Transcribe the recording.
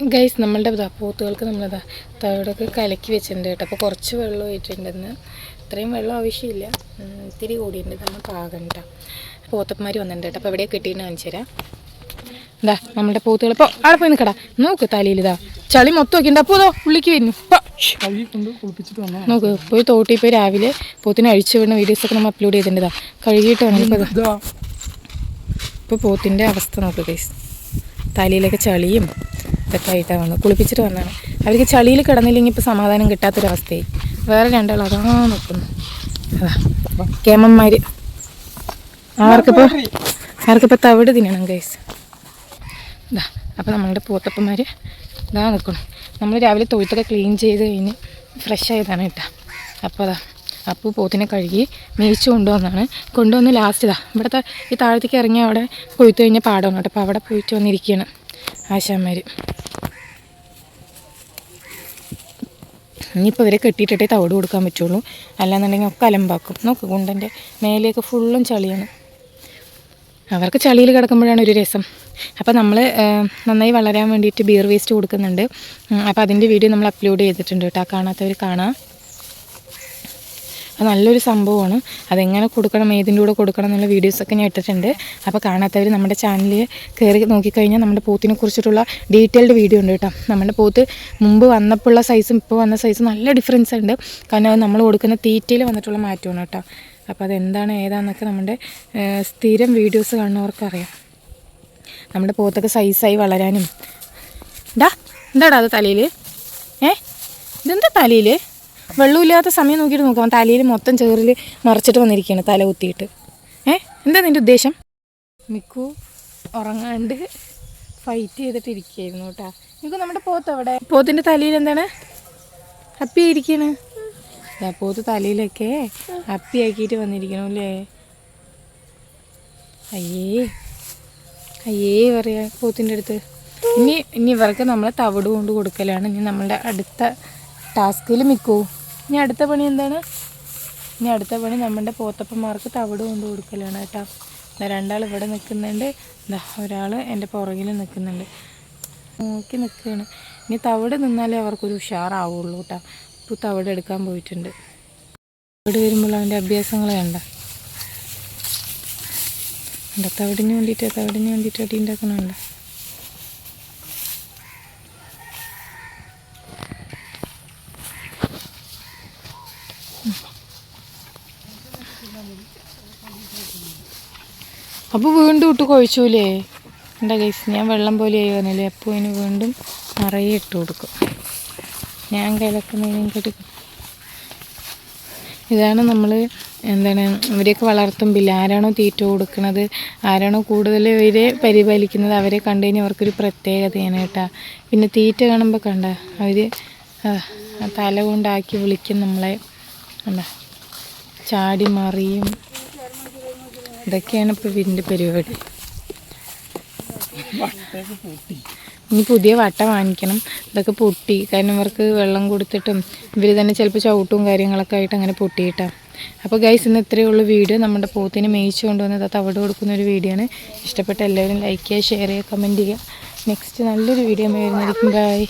Guys നമ്മളുടെ ഇതാ പോത്തുകൾക്ക് നമ്മളിതാ തവിടൊക്കെ കലക്കി വെച്ചിട്ടുണ്ട് കേട്ടോ. അപ്പോൾ കുറച്ച് വെള്ളം ഒഴിച്ചിട്ടുണ്ടെന്ന്. ഇത്രയും വെള്ളം ആവശ്യമില്ല. ഇത്തിരി കൂടിയുണ്ട് നമ്മൾ പാകം കേട്ടോ. പൂത്തപ്പന്മാർ വന്നിട്ടുണ്ട് കേട്ടോ. അപ്പോൾ എവിടെയാണ് കിട്ടിയെന്ന് കാണിച്ചു തരാം. ഇതാ നമ്മുടെ പോത്തുകൾ. ഇപ്പോൾ അവിടെ പോയി നിൽക്കടാ. നോക്ക് തലയിൽ ഇതാ. ചളി മൊത്തം നോക്കിണ്ട് അപ്പോൾ ഇതോ ഉള്ളിക്ക് വരുന്നു. നോക്ക് പോയി തോട്ടി പോയി രാവിലെ പോത്തിനെ അഴിച്ചു വിടുന്ന വീഡിയോസൊക്കെ നമ്മൾ അപ്ലോഡ് ചെയ്തിട്ടുണ്ട് ഇതാ. കഴുകിയിട്ട് പൂത്തിന്റെ ഇപ്പോൾ പോത്തിന്റെ അവസ്ഥ നോക്ക് ഗൈസ് തലയിലൊക്കെ ചളിയും ഇതൊക്കെ ആയിട്ടാണ് വന്നത്. കുളിപ്പിച്ചിട്ട് വന്നതാണ്. അവർക്ക് ചളിയിൽ കിടന്നില്ലെങ്കിൽ ഇപ്പോൾ സമാധാനം കിട്ടാത്തൊരവസ്ഥയായി. വേറെ രണ്ടാൾ അതാ നിൽക്കുന്നു. അതാ. കേമന്മാർ അവർക്കിപ്പോൾ അവർക്കിപ്പോൾ തവിട് തിന്നണം ഗൈസ് ഇതാ അപ്പോൾ നമ്മളുടെ പൂത്തപ്പന്മാർ ഇതാ നിൽക്കണം നമ്മൾ രാവിലെ തൊഴുത്തൊക്കെ ക്ലീൻ ചെയ്ത് കഴിഞ്ഞ് ഫ്രഷ് ആയതാണ് കേട്ടോ. അപ്പോൾ അതാ അപ്പോൾ പോത്തിനെ കഴുകി മേയിച്ച് കൊണ്ടുവന്നാണ് കൊണ്ടുവന്ന് ലാസ്റ്റ് ഇതാ ഇവിടുത്തെ ഈ താഴത്തേക്ക് ഇറങ്ങി അവിടെ കൊയ്ത്ത് കഴിഞ്ഞ പാടമാണ് കേട്ടോ. അപ്പോൾ അവിടെ പോയിട്ട് വന്നിരിക്കുകയാണ്. ആശാന്മാർ ഇനിയിപ്പോൾ ഇവരെ കെട്ടിയിട്ടിട്ടേ തവിട് കൊടുക്കാൻ പറ്റുള്ളൂ. അല്ലാന്നുണ്ടെങ്കിൽ ഒക്കെ അലമ്പാക്കും. നോക്ക് കുണ്ടന്റെ മേലെയൊക്കെ ഫുള്ളും ചളിയാണ്. അവർക്ക് ചളിയിൽ കിടക്കുമ്പോഴാണ് ഒരു രസം. അപ്പോൾ നമ്മൾ നന്നായി വളരാൻ വേണ്ടിയിട്ട് ബിയർ വേസ്റ്റ് കൊടുക്കുന്നുണ്ട്. അപ്പോൾ അതിന്റെ വീഡിയോ നമ്മൾ അപ്ലോഡ് ചെയ്തിട്ടുണ്ട് കേട്ടോ. കാണാത്തവർ കാണാം. അത് നല്ലൊരു സംഭവമാണ്. അതെങ്ങനെ കൊടുക്കണം ഏതിന്റെ കൂടെ കൊടുക്കണം എന്നുള്ള വീഡിയോസൊക്കെ ഞാൻ ഇട്ടിട്ടുണ്ട്. അപ്പോൾ കാണാത്തവർ നമ്മുടെ ചാനലിൽ കയറി നോക്കിക്കഴിഞ്ഞാൽ നമ്മുടെ പോത്തിനെ കുറിച്ചിട്ടുള്ള ഡീറ്റെയിൽഡ് വീഡിയോ ഉണ്ട് കേട്ടോ. നമ്മുടെ പോത്ത് മുമ്പ് വന്നപ്പോഴുള്ള സൈസും ഇപ്പോൾ വന്ന സൈസും നല്ല ഡിഫറൻസ് ഉണ്ട്. കാരണം അത് നമ്മൾ കൊടുക്കുന്ന തീറ്റയിൽ വന്നിട്ടുള്ള മാറ്റമാണ് കേട്ടോ. അപ്പോൾ അതെന്താണ് ഏതാണെന്നൊക്കെ നമ്മുടെ സ്ഥിരം വീഡിയോസ് കാണുന്നവർക്ക് അറിയാം. നമ്മുടെ പോത്തൊക്കെ സൈസായി വളരാനും. ഡാ എന്താടാ അത് തലയിൽ ഏ? ഇതെന്താ തലയിൽ വെള്ളമില്ലാത്ത സമയം നോക്കിയിട്ട് നോക്കാം. തലയിൽ മൊത്തം ചേറിൽ മറച്ചിട്ട് വന്നിരിക്കുകയാണ് തല കുത്തിയിട്ട്. ഏ? എന്താ നിന്റെ ഉദ്ദേശം? മിക്കു ഉറങ്ങാണ്ട് ഫൈറ്റ് ചെയ്തിട്ട് ഇരിക്കുകയായിരുന്നു കേട്ടാ. മിക്കു നമ്മുടെ പോത്ത് അവിടെ പോത്തിന്റെ തലയിൽ എന്താണ്? ഹപ്പി ആയിരിക്കണ് പോത്ത് തലയിലൊക്കെ ഹപ്പി ആക്കിയിട്ട് വന്നിരിക്കണു അല്ലേ? അയ്യേ. അയ്യേ പറയാ പോത്തിന്റെ അടുത്ത്. ഇനി ഇനി ഇവർക്ക് നമ്മൾ തവിട് കൊണ്ട് കൊടുക്കലാണ്. ഇനി നമ്മളുടെ അടുത്ത ടാസ്കിൽ മിക്കൂ ഇനി അടുത്ത പണി എന്താണ്? ഇനി അടുത്ത പണി നമ്മുടെ പോത്തപ്പന്മാർക്ക് തവിട് കൊണ്ട് കൊടുക്കലാണ് കേട്ടോ. ദാ രണ്ടാൾ ഇവിടെ നിൽക്കുന്നുണ്ട്. എന്താ ഒരാൾ എന്റെ പുറകിൽ നിൽക്കുന്നുണ്ട്. നോക്കി നിൽക്കുകയാണ്. ഇനി തവിട് നിന്നാലേ അവർക്കൊരു ഉഷാറാവുള്ളൂ കേട്ടോ. ഇപ്പോൾ തവിട് എടുക്കാൻ പോയിട്ടുണ്ട്. തവിട് വരുമ്പോൾ അവന്റെ അഭ്യാസങ്ങൾ കണ്ട. കണ്ട തവിടിന് വേണ്ടിയിട്ട് തവിടിന് വേണ്ടിയിട്ട് അടി ഉണ്ടാക്കണുണ്ട് അപ്പോൾ വീണ്ടും ഇട്ട് കുഴച്ചൂലേ? എന്താ ഗൈസ് ഞാൻ വെള്ളം പോലെ ആയി വന്നില്ലേ? അപ്പോൾ അതിന് വീണ്ടും നിറയെ ഇട്ട് കൊടുക്കും. ഞാൻ കിടക്കുന്നതിനും കിടക്കും. ഇതാണ് നമ്മൾ എന്താണ് ഇവരെയൊക്കെ വളർത്തുമ്പില്ല? ആരാണോ തീറ്റ കൊടുക്കുന്നത് ആരാണോ കൂടുതൽ ഇവരെ പരിപാലിക്കുന്നത് അവരെ കണ്ടു കഴിഞ്ഞാൽ അവർക്കൊരു പ്രത്യേകതയാണ് കേട്ടോ. പിന്നെ തീറ്റ കാണുമ്പോൾ കണ്ട അവർ തല കൊണ്ടാക്കി വിളിക്കും നമ്മളെ. കണ്ട ചാടി മറിയും. ഇതൊക്കെയാണ് ഇപ്പോൾ ഇതിന്റെ പരിപാടി. ഇനി പുതിയ വട്ട വാങ്ങിക്കണം. ഇതൊക്കെ പൊട്ടി. കാരണം ഇവർക്ക് വെള്ളം കൊടുത്തിട്ടും ഇവർ തന്നെ ചിലപ്പോൾ ചവിട്ടും കാര്യങ്ങളൊക്കെ ആയിട്ട് അങ്ങനെ പൊട്ടിയിട്ടാണ് അപ്പോൾ ഗൈസ് ഇന്ന് ഇത്രയേ ഉള്ളൂ വീഡിയോ. നമ്മുടെ പോത്തിനെ മേയിച്ചു കൊണ്ടുവന്നത് തവിട് കൊടുക്കുന്ന ഒരു വീഡിയോ ആണ്. ഇഷ്ടപ്പെട്ട എല്ലാവരും ലൈക്ക് ചെയ്യുക ഷെയർ ചെയ്യുക കമന്റ് ചെയ്യുക. നെക്സ്റ്റ് നല്ലൊരു വീഡിയോ വരുന്നതായിരിക്കും. ബൈ